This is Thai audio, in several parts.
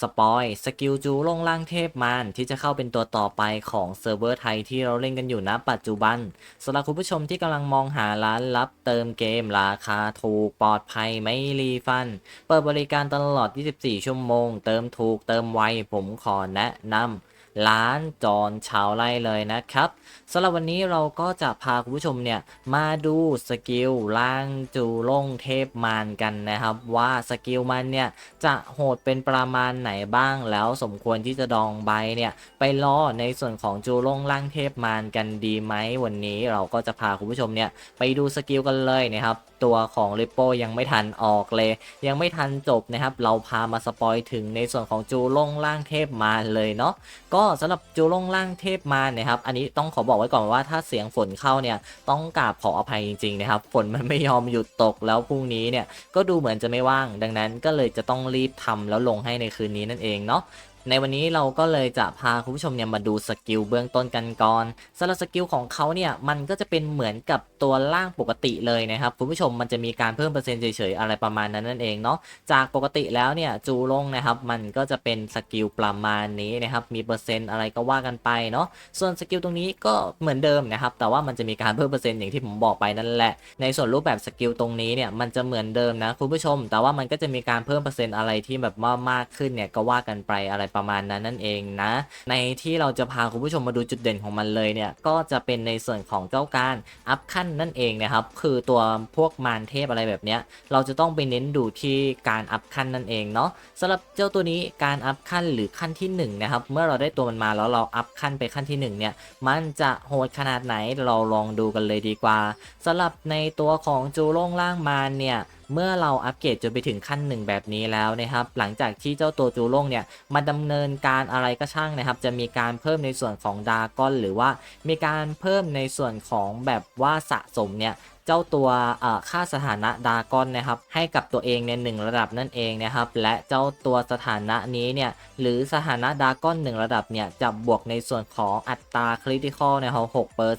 สปอยสกิลจูลงล่างเทพมารที่จะเข้าเป็นตัวต่อไปของเซิร์ฟเวอร์ไทยที่เราเล่นกันอยู่ณปัจจุบันสำหรับคุณผู้ชมที่กำลังมองหาร้านรับเติมเกมราคาถูกปลอดภัยไม่รีฟัน เปิดบริการตลอด 24 ชั่วโมง เติมถูกเติมไวผมขอแนะนำ ร้านจอนชาวไร่เลยนะครับสำหรับวันนี้เราก็จะพาคุณผู้ชมเนี่ยมาดูสกิลล่างจูลงเทพมารกันนะครับ ว่าสกิลมันเนี่ยจะโหดเป็นประมาณไหนบ้างแล้วสมควรที่จะดองใบเนี่ยไปล่อในส่วนของจูลงล่างเทพมารกันดีไหมวันนี้เราก็จะพาคุณผู้ชมเนี่ยไปดูสกิลกันเลยนะครับตัวของริปโปยังไม่ทันออกเลย ยังไม่ทันจบนะครับ เราพามาสปอยถึงในส่วนของจูลงล่างเทพมารเลยเนาะก็สำหรับจูลงล่างเทพมารนะครับ อันนี้ต้องขอบอกไว้ก่อนว่าถ้าเสียงฝนเข้าเนี่ยต้องกราบขออภัยจริงๆนะครับ ฝนมันไม่ยอมหยุดตกแล้วพรุ่งนี้เนี่ยก็ดูเหมือนจะไม่ว่าง ดังนั้นก็เลยจะต้องรีบทำแล้วลงให้ในคืนนี้นั่นเองเนาะ ในวันนี้เราก็เลยจะพาคุณผู้ชมเนี่ยมาดูสกิลเบื้องต้นกันก่อนสำหรับสกิลของเขาเนี่ยมันก็จะเป็นเหมือนกับตัวล่างปกติเลยนะครับคุณผู้ชมมันจะมีการเพิ่มเปอร์เซ็นต์เฉยๆอะไรประมาณนั้นนั่นเองเนาะจากปกติแล้วเนี่ยจูลงนะครับมันก็จะเป็นสกิลประมาณนี้นะครับมีเปอร์เซ็นต์อะไรก็ว่ากันไปเนาะส่วนสกิลตรงนี้ก็เหมือนเดิมนะครับแต่ว่ามันจะมีการเพิ่มเปอร์เซ็นต์อย่างที่ผมบอกไปนั่นแหละ ในส่วนรูปแบบสกิลตรงนี้เนี่ยมันจะเหมือนเดิมนะคุณผู้ชม แต่ว่ามันก็จะมีการเพิ่มเปอร์เซ็นต์อะไรที่แบบมากขึ้นเนี่ยก็ว่ากันไปอะไรประประมาณนั้นนั่นเองนะ ในที่เราจะพาคุณผู้ชมมาดูจุดเด่นของมันเลยเนี่ยก็จะเป็นในส่วนของเจ้าการอัพขั้นนั่นเองนะครับคือตัวพวกมารเทพอะไรแบบเนี้ยเราจะต้องไปเน้นดูที่การอัพขั้นนั่นเองเนาะสำหรับเจ้าตัวนี้การอัพขั้นหรือขั้นที่หนึ่งนะครับเมื่อเราได้ตัวมันมาแล้วเราอัพขั้นไปขั้นที่หนึ่งเนี่ย มันจะโหดขนาดไหนเราลองดูกันเลยดีกว่าสำหรับในตัวของจูโล่งล่างมารเนี่ย เมื่อเราอัปเกรดจนไปถึงขั้นหนึ่งแบบนี้แล้วนะครับ หลังจากที่เจ้าตัวจูโล่งเนี่ยมาดำเนินการอะไรก็ช่างนะครับ จะมีการเพิ่มในส่วนของดาก้อนหรือว่ามีการเพิ่มในส่วนของแบบว่าสะสมเนี่ย เจ้าตัวเอ่อค่าสถานะดากอนนะครับให้กับตัวเองในหนึ่งระดับนั่นเองนะครับและเจ้าตัวสถานะนี้เนี่ยหรือสถานะดากอนหนึ่งระดับเนี่ยจะบวกในส่วนของอัตราคริติคอลนะครับ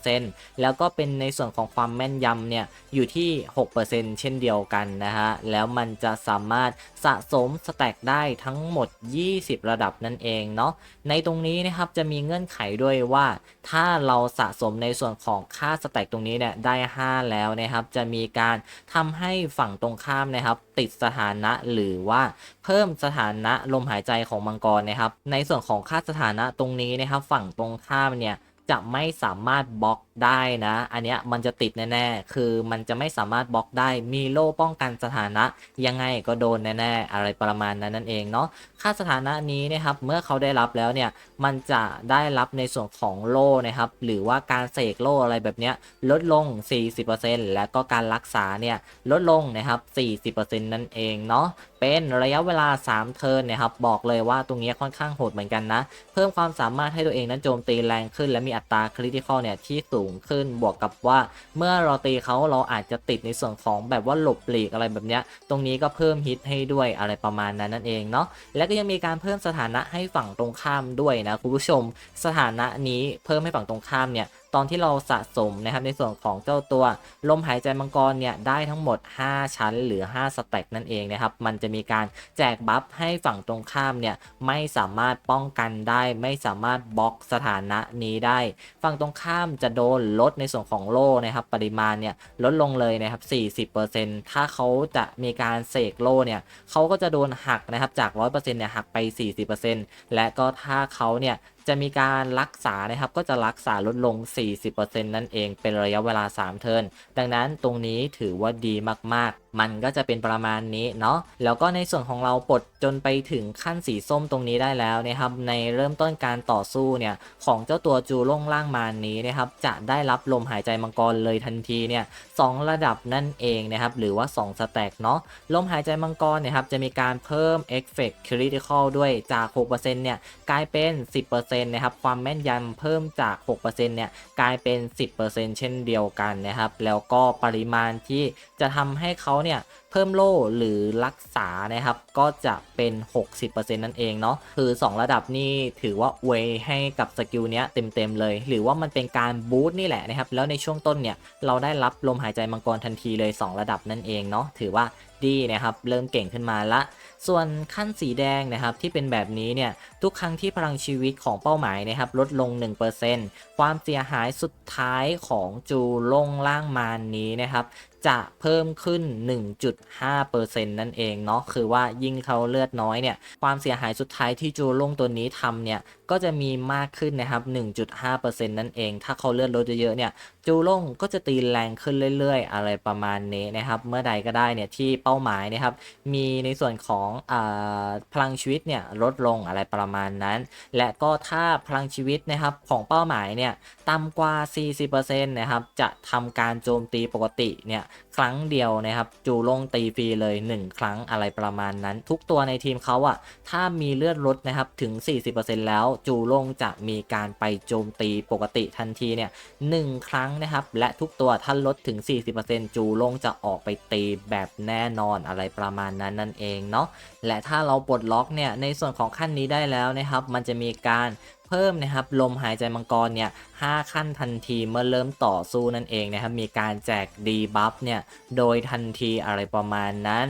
6%แล้วก็เป็นในส่วนของความแม่นยำเนี่ยอยู่ที่6%เช่นเดียวกันนะฮะแล้วมันจะสามารถสะสมสแต็กได้ทั้งหมด 20 ระดับนั่นเองเนาะในตรงนี้นะครับจะมีเงื่อนไขด้วยว่า ถ้าเราสะสมในส่วนของค่าสแต็กตรงนี้เนี่ยได้ 5 แล้วนะครับจะมีการทำให้ฝั่งตรงข้ามนะครับ ติดสถานะหรือว่าเพิ่มสถานะลมหายใจของมังกรนะครับ ในส่วนของค่าสถานะตรงนี้นะครับ ฝั่งตรงข้ามเนี่ย จะไม่สามารถบล็อกได้นะ อันเนี้ยมันจะติดแน่ๆ คือมันจะไม่สามารถบล็อกได้ มีโล่ป้องกันสถานะ ยังไงก็โดนแน่ๆ อะไรประมาณนั้นนั่นเองเนาะ ค่าสถานะนี้นะครับ เมื่อเขาได้รับแล้วเนี่ย มันจะได้รับในส่วนของโล่นะครับ หรือว่าการเสกโล่อะไรแบบเนี้ยลดลง 40%แล้วก็การรักษาเนี่ยลดลงนะครับ 40%นั่นเองเนาะ เป็นระยะเวลา 3 เทิร์นนะครับบอกเลยว่าตรงนี้ค่อนข้างโหดเหมือนกันนะ เพิ่มความสามารถให้ตัวเองนั้นโจมตีแรงขึ้น และมีอัตราคริติคอลเนี่ยที่สูงขึ้นบวกกับว่า เมื่อเราตีเขาเราอาจจะติดในส่วนของแบบว่าหลบหลีกอะไรแบบเนี้ยตรงนี้ก็เพิ่มฮิตให้ด้วยอะไรประมาณนั้นนั่นเองเนาะแล้วก็ยังมีการเพิ่มสถานะให้ฝั่งตรงข้ามด้วยนะคุณผู้ชม สถานะนี้เพิ่มให้ฝั่งตรงข้ามเนี่ยตอนที่เราสะสมนะครับในส่วนของเจ้าตัวลมหายใจมังกรเนี่ยได้ทั้งหมด 5 ชั้นหรือ 5สแต็กนั่นเองนะครับ มันจะมีการแจกบัฟให้ฝั่งตรงข้ามเนี่ยไม่สามารถป้องกันได้ ไม่สามารถบล็อกสถานะนี้ได้ ฝั่งตรงข้ามจะโดนลดในส่วนของโล่นะครับปริมาณเนี่ยลดลงเลยนะครับ 40%ถ้าเขาจะมีการเสกโล่เนี่ยเขาก็จะโดนหักนะครับจาก 100%เนี่ยหักไป 40%และก็ถ้าเขาเนี่ย จะมีการรักษานะครับก็จะรักษาลดลง 40%นั่นเองเป็นระยะเวลา 3 เทิร์นดังนั้นตรงนี้ถือว่าดีมากๆมันก็จะเป็นประมาณนี้เนาะแล้วก็ในส่วนของเราปลดจนไปถึงขั้นสีส้มตรงนี้ได้แล้วนะครับในเริ่มต้นการต่อสู้เนี่ยของเจ้าตัวจูล่งล่างมานนี้นะครับจะได้รับลมหายใจมังกรเลยทันทีเนี่ยสองระดับนั่นเองนะครับหรือว่า 2 สแต็กเนาะลมหายใจมังกรนี่ยครับจะมีการเพิ่ม Effect Critical ด้วยจาก 6%เนี่ยกลายเป็น 10%นะครับความแม่นยำเพิ่มจาก 6%เนี่ยกลายเป็น 10%เช่นเดียวกันนะครับแล้วก็ปริมาณที่จะทำให้เขาเนี่ยเพิ่มโล่หรือรักษานะครับ ก็จะเป็น 60%นั่นเองเนาะคือ 2 ระดับนี่ถือว่าเวให้กับสกิลเนี้ยเต็มๆเลย หรือว่ามันเป็นการบูสต์นี่แหละนะครับ แล้วในช่วงต้นเนี่ยเราได้รับลมหายใจมังกรทันทีเลย 2 ระดับนั่นเองเนาะถือว่าดีนะครับเริ่มเก่งขึ้นมาละส่วนขั้นสีแดงนะครับที่เป็นแบบนี้เนี่ยทุกครั้งที่พลังชีวิตของเป้าหมายนะครับลดลง 1%ความเสียหายสุดท้ายของจูลงล่างมานนี้นะครับจะเพิ่มขึ้น1.5%นั่นเองเนาะคือว่ายิ่งเขาเลือดน้อยเนี่ยความเสียหายสุดท้ายที่จูลงตัวนี้ทำเนี่ยก็จะมีมากขึ้นนะครับ 1.5%นั่นเอง ถ้าเขาเลือดลดเยอะๆเนี่ยจูลงก็จะตีแรงขึ้นเรื่อยๆ อะไรประมาณนี้นะครับ เมื่อใดก็ได้เนี่ยที่เป้าหมายนะครับ มีในส่วนของอพลังชีวิตเนี่ยลดลงอะไรประมาณนั้น และก็ถ้าพลังชีวิตนะครับของเป้าหมายเนี่ยต่ำกว่า 40%นะครับจะทำการโจมตีปกติเนี่ยครั้งเดียวนะครับ จูลงตีฟรีเลย 1 ครั้งอะไรประมาณนั้น ทุกตัวในทีมเขาอะถ้ามีเลือดลดนะครับถึง 40%แล้วจูลงจะมีการไปโจมตีปกติทันทีเนี่ยหนึ่งครั้งนะครับ และทุกตัวถ้าลดถึง 40%จูลงจะออกไปตีแบบแน่นอนอะไรประมาณนั้นนั่นเองเนาะและถ้าเราปลดล็อกเนี่ยในส่วนของขั้นนี้ได้แล้วนะครับ มันจะมีการเพิ่มนะครับลมหายใจมังกรเนี่ย5ขั้นทันทีเมื่อเริ่มต่อสู้นั่นเองนะครับมีการแจกดีบัฟเนี่ยโดยทันทีอะไรประมาณนั้น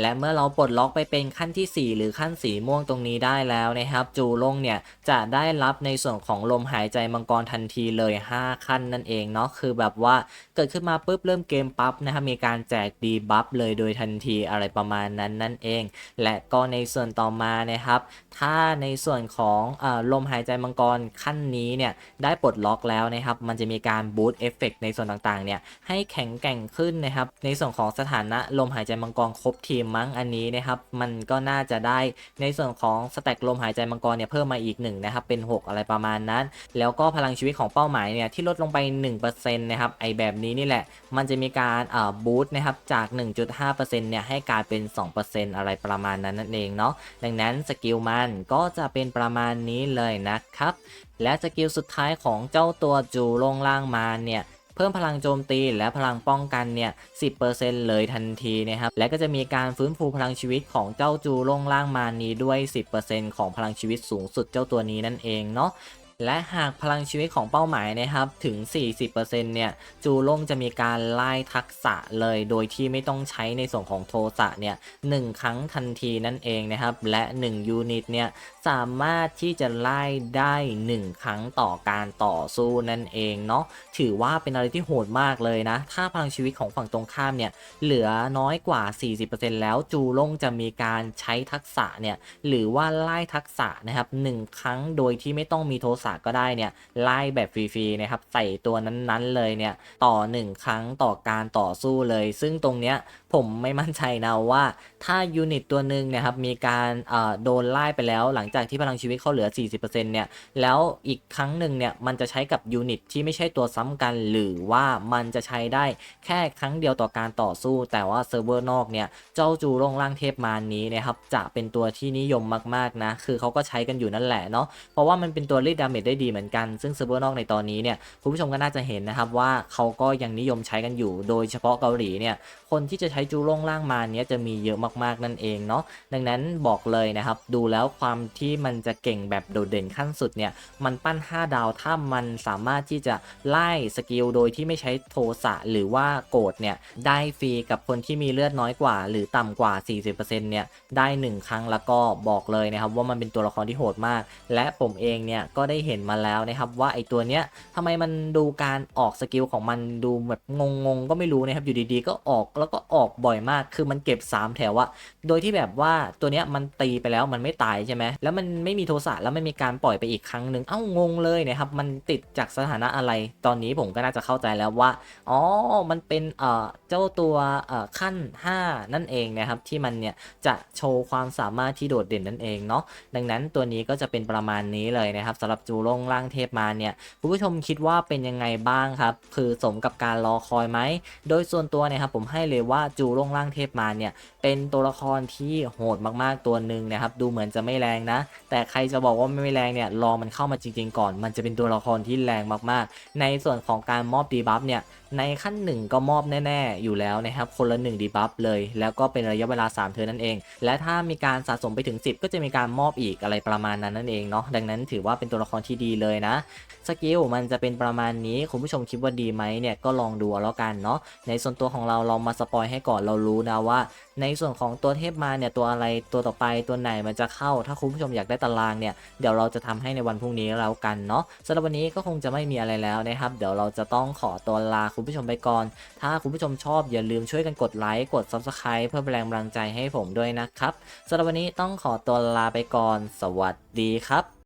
และเมื่อเราปลดล็อกไปเป็นขั้นที่ 4 หรือขั้นสีม่วงตรงนี้ได้แล้วนะครับ จูลงเนี่ยจะได้รับในส่วนของลมหายใจมังกรทันทีเลย 5 ขั้นนั่นเองเนาะคือแบบว่าเกิดขึ้นมาปุ๊บเริ่มเกมปั๊บนะครับมีการแจกดีบัฟเลยโดยทันทีอะไรประมาณนั้นนั่นเอง และก็ในส่วนต่อมานะครับ ถ้าในส่วนของออลมหายใจมังกรขั้นนี้เนี่ยได้ปลดล็อกแล้วนะครับ มันจะมีการบูตเอฟเฟกในส่วนต่างๆเนี่ยให้แข็งแกร่งขึ้นนะครับในส่วนของสถานะลมหายใจมังกรครบทีมมั้งอันนี้นะครับ มันก็น่าจะได้ในส่วนของสแต็กลมหายใจมังกรเนี่ยเพิ่มมาอีก1นะครับเป็น 6 อะไรประมาณนั้น แล้วก็พลังชีวิตของเป้าหมายเนี่ยที่ลดลงไป 1%นะครับไอแบบนี้นี่แหละ มันจะมีการเอ่อบูตนะครับจาก 1.5%เนี่ยให้กลายเป็น 2%อะไรประมาณนั้นนั่นเองเนาะดังนั้นสกิลมันก็จะเป็นประมาณนี้เลยนะครับและสกิลสุดท้ายของเจ้าตัวจูลงล่างมาเนี่ย เพิ่มพลังโจมตีและพลังป้องกันเนี่ย10%เลยทันทีนะครับ และก็จะมีการฟื้นฟูพลังชีวิตของเจ้าจูล่งล่างมานี้ด้วย 10%ของพลังชีวิตสูงสุดเจ้าตัวนี้นั่นเองเนาะ และหากพลังชีวิตของเป้าหมายนะครับถึง 40%เนี่ยจูลงจะมีการไล่ทักษะเลยโดยที่ไม่ต้องใช้ในส่วนของโทสะเนี่ยหครั้งทันทีนั่นเองนะครับและ1ยูนิตเนี่ยสามารถที่จะไล่ได้ 1 ครั้งต่อการต่อสู้นั่นเองเนาะถือว่าเป็นอะไรที่โหดมากเลยนะ ถ้าพลังชีวิตของฝั่งตรงข้ามเนี่ยเหลือน้อยกว่า 40%แล้วจูลงจะมีการใช้ทักษะเนี่ยหรือว่าไล่ทักษะนะครับ1ครั้งโดยที่ไม่ต้องมีโทสะก็ได้เนี่ยไล่แบบฟรีๆนะครับใส่ตัวนั้นๆเลยเนี่ยต่อ 1 ครั้งต่อการต่อสู้เลย ซึ่งตรงเนี้ยผมไม่มั่นใจนะว่าถ้ายูนิตตัวหนึ่งเนะครับมีการเอ่อโดนไล่ไปแล้ว หลังจากที่พลังชีวิตเขาเหลือ 40%เนี่ยแล้วอีกครั้งหนึ่งเนี่ยมันจะใช้กับยูนิตที่ไม่ใช่ตัวซ้ำกัน หรือว่ามันจะใช้ได้แค่ครั้งเดียวต่อการต่อสู้ แต่ว่าเซิร์ฟเวอร์นอกเนี่ยเจ้าจูร่งล่างเทพมารนี้นะครับจะเป็นตัวที่นิยมมากๆนะคือเขาก็ใช้กันอยู่นั่นแหละเนาะเพราะว่ามันเป็นตัวรีดดาเมจได้ดีเหมือนกัน ซึ่งเซิร์ฟเวอร์นอกในตอนนี้เนี่ยคุณผู้ชมก็น่าจะเห็นนะครับว่าเขาก็ยังนิยมใช้กันอยู่ โดยเฉพาะเกาหลีเนี่ยคนที่จะใช้จูร่งล่างมาเนี้ยจะมีเยอะมากๆนั่นเองเนาะดังนั้นบอกเลยนะครับดูแล้วความที่มันจะเก่งแบบโดดเด่นขั้นสุดเนี่ยมันปั้น 5 ดาวถ้ามันสามารถที่จะไล่สกิลโดยที่ไม่ใช้โทสะหรือว่าโกดเนี่ยได้ฟรีกับคนที่มีเลือดน้อยกว่า หรือต่ำกว่า 40%เนี่ยได้ 1 ครั้งแล้วก็บอกเลยนะครับว่ามันเป็นตัวละครที่โหดมาก และผมเองเนี่ยก็ได้เห็นมาแล้วนะครับว่าไอตัวเนี้ยทำไมมันดูการออกสกิลของมันดูแบบงงๆก็ไม่รู้นะครับอยู่ดีๆ ก็ออกแล้วก็ออกบ่อยมาก คือมันเก็บ 3 แถวอะโดยที่แบบว่าตัวเนี้ยมันตีไปแล้วมันไม่ตายใช่ไหมแล้วมันไม่มีโทสะแล้วมันมีการปล่อยไปอีกครั้งหนึ่งเอ้างงเลยนะครับมันติดจากสถานะอะไร ตอนนี้ผมก็น่าจะเข้าใจแล้วว่าอ๋อมันเป็นเอ่อเจ้าตัวเอ่อขั้น 5 นั่นเองนะครับที่มันเนี่ยจะโชว์ความสามารถที่โดดเด่นนั่นเองเนาะดังนั้นตัวนี้ก็จะเป็นประมาณนี้เลยนะครับสำหรับจูลงล่างเทพมาเนี่ยคุณผู้ชมคิดว่าเป็นยังไงบ้างครับคือสมกับการรอคอยไหมโดยส่วนตัวเนี่ยครับผมให้เลยว่าจูลงล่างเทพมารเนี่ยเป็นตัวละครที่โหดมากๆตัวหนึ่งนะครับดูเหมือนจะไม่แรงนะ แต่ใครจะบอกว่าไม่แรงเนี่ยรอมันเข้ามาจริงๆก่อน มันจะเป็นตัวละครที่แรงมากๆ ในส่วนของการมอบดีบัฟเนี่ยในขั้นหนึ่งก็มอบแน่ๆ อยู่แล้วนะครับ คนละ1ดีบัฟเลย แล้วก็เป็นระยะเวลา 3 เทิร์นนั่นเอง และถ้ามีการสะสมไปถึง 10 ก็จะมีการมอบอีกอะไรประมาณนั้นนั่นเองเนาะดังนั้นถือว่าเป็นตัวละครที่ดีเลยนะสกิลมันจะเป็นประมาณนี้คุณผู้ชมคิดว่าดีไหมเนี่ยก็ลองดูเอาแล้วกันเนาะในส่วนตัวของเราเรามาสปอยให้ก่อนเรารู้นะว่า ในส่วนของตัวเทพมาเนี่ยตัวอะไรตัวต่อไปตัวไหนมันจะเข้า ถ้าคุณผู้ชมอยากได้ตารางเนี่ยเดี๋ยวเราจะทำให้ในวันพรุ่งนี้แล้วกันเนาะสำหรับวันนี้ก็คงจะไม่มีอะไรแล้วนะครับ เดี๋ยวเราจะต้องขอตัวลาคุณผู้ชมไปก่อน ถ้าคุณผู้ชมชอบอย่าลืมช่วยกันกดไลค์กด Subscribe เพื่อเป็นแรงบันดาลใจให้ผมด้วยนะครับสำหรับวันนี้ต้องขอตัวลาไปก่อน สวัสดีครับ